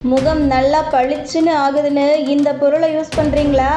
முகம் நல்லா பளிச்சுன்னு ஆகுதுன்னு இந்த பொருளை யூஸ் பண்றீங்களா?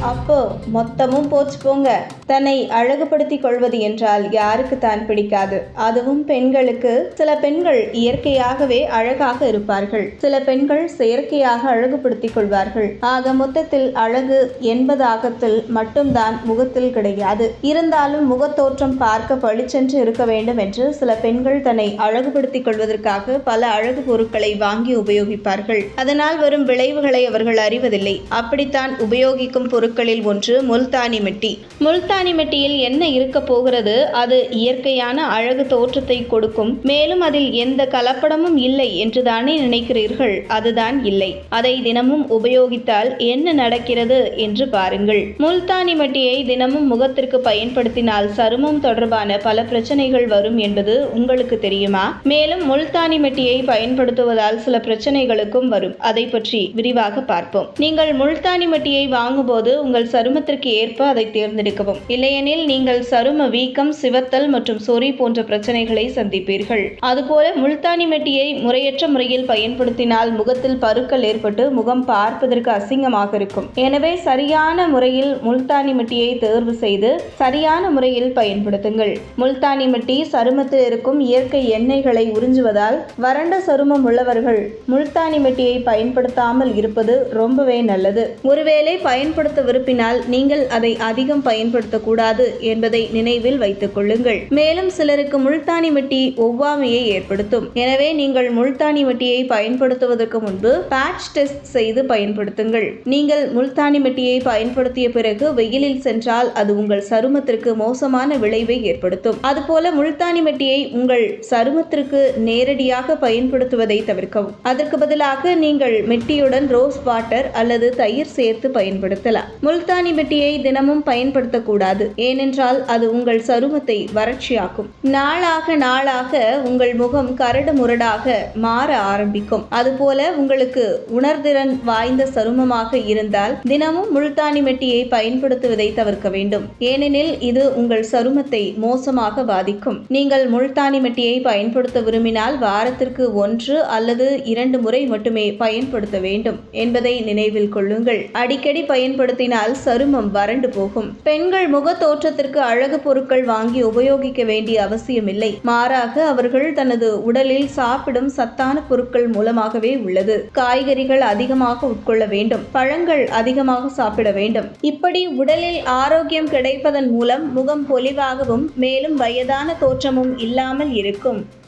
அப்போ மொத்தமும் போச்சு போங்க தன்னை அழகுபடுத்திக் கொள்வது என்றால் யாருக்கு தான் பிடிக்காது. அதுவும் பெண்களுக்கு. சில பெண்கள் இயற்கையாகவே அழகாக இருப்பார்கள். சில பெண்கள் செயற்கையாக அழகுபடுத்திக் கொள்வார்கள். ஆக மொத்தத்தில் அழகு என்பதாகத்தில் மட்டும்தான் முகத்தில் கிடையாது. இருந்தாலும் முகத்தோற்றம் பார்க்க பளிச்சென்று இருக்க வேண்டும் என்று சில பெண்கள் தன்னை அழகுபடுத்திக் கொள்வதற்காக பல அழகு பொருட்களை வாங்கி உபயோகிப்பார்கள். அதனால் வரும் விளைவுகளை அவர்கள் அறிவதில்லை. அப்படித்தான் உபயோகிக்கும் பொருட்களில் ஒன்று முல்தானி மெட்டி. முல்தானி மெட்டியில் என்ன இருக்க போகிறது? அது இயற்கையான அழகு தோற்றத்தை கொடுக்கும். மேலும் அதில் எந்த கலப்படமும் இல்லை என்றுதானே நினைக்கிறீர்கள்? அதுதான் இல்லை. அதை தினமும் உபயோகித்தால் என்ன நடக்கிறது என்று பாருங்கள். முல்தானி மெட்டியை தினமும் முகத்திற்கு பயன்படுத்தினால் சருமம் தொடர்பான பல பிரச்சனைகள் வரும் என்பது உங்களுக்கு தெரியுமா? மேலும் முல்தானி மெட்டியை பயன்படுத்துவதால் சில பிரச்சனைகளுக்கும் வரும். அதை பற்றி விரிவாக பார்ப்போம். நீங்கள் முல்தானி மெட்டியை வாங்கும்போது உங்கள் சருமத்திற்கு ஏற்ப அதை தேர்ந்தெடுக்கவும். இல்லையெனில் நீங்கள் சரும வீக்கம் சிவத்தல் மற்றும் சொறி போன்ற பிரச்சனைகளை சந்திப்பீர்கள். அதுபோல முல்தானி மெட்டியை முறையற்ற முறையில் பயன்படுத்தினால் முகத்தில் பருக்கள் ஏற்பட்டு முகம் பார்ப்பதற்கு அசிங்கமாக இருக்கும். எனவே சரியான முறையில் முல்தானி மெட்டியை தேர்வு செய்து சரியான முறையில் பயன்படுத்துங்கள். முல்தானி மெட்டி சருமத்தில் இருக்கும் இயற்கை எண்ணெய்களை உறிஞ்சுவதால் வறண்ட சருமம் உள்ளவர்கள் முல்தானி மெட்டியை பயன்படுத்தாமல் இருப்பது ரொம்பவே நல்லது. ஒருவேளை பயன்படுத்த விரும்பினால் நீங்கள் அதை அதிகம் பயன்படுத்தக்கூடாது என்பதை நினைவில் வைத்துக் கொள்ளுங்கள். மேலும் சிலருக்கு முல்தானி மெட்டி ஒவ்வாமையை ஏற்படுத்தும். எனவே நீங்கள் முல்தானி மெட்டியை பயன்படுத்துவதற்கு முன்பு பேட்ச் டெஸ்ட் செய்து பயன்படுத்துங்கள். நீங்கள் முல்தானி மெட்டியை பயன்படுத்திய பிறகு வெயிலில் சென்றால் அது உங்கள் சருமத்திற்கு மோசமான விளைவை ஏற்படுத்தும். அதுபோல முல்தானி மெட்டியை உங்கள் சருமத்திற்கு நேரடியாக பயன்படுத்துவதை தவிர்க்கவும். அதற்கு பதிலாக நீங்கள் மெட்டியுடன் ரோஸ் வாட்டர் அல்லது தயிர் சேர்த்து பயன்படுத்தலாம். முல்தானி மெட்டியை தினமும் பயன்படுத்தக்கூடாது. ஏனென்றால் அது உங்கள் சருமத்தை வறட்சியாக்கும். நாளாக நாளாக உங்கள் முகம் கரடு முரடாக மாற ஆரம்பிக்கும். அதுபோல உங்களுக்கு உணர்திறன் வாய்ந்த சருமமாக இருந்தால் தினமும் முல்தானி மெட்டியை பயன்படுத்துவதை தவிர்க்க வேண்டும். ஏனெனில் இது உங்கள் சருமத்தை மோசமாக பாதிக்கும். நீங்கள் முல்தானி மெட்டியை பயன்படுத்த விரும்பினால் வாரத்திற்கு ஒன்று அல்லது இரண்டு முறை மட்டுமே பயன்படுத்த வேண்டும் என்பதை நினைவில் கொள்ளுங்கள். அடிக்கடி பயன்படுத்தி பயன்படுத்தினால் சருமம் வறண்டு போகும். பெண்கள் முக தோற்றத்திற்கு அழகு பொருட்கள் வாங்கி உபயோகிக்க வேண்டிய அவசியமில்லை. மாறாக அவர்கள் தனது உடலில் சாப்பிடும் சத்தான பொருட்கள் மூலமாகவே உள்ளது. காய்கறிகள் அதிகமாக உட்கொள்ள வேண்டும். பழங்கள் அதிகமாக சாப்பிட வேண்டும். இப்படி உடலில் ஆரோக்கியம் கிடைப்பதன் மூலம் முகம் பொலிவாகவும் மேலும் வயதான தோற்றமும் இல்லாமல் இருக்கும்.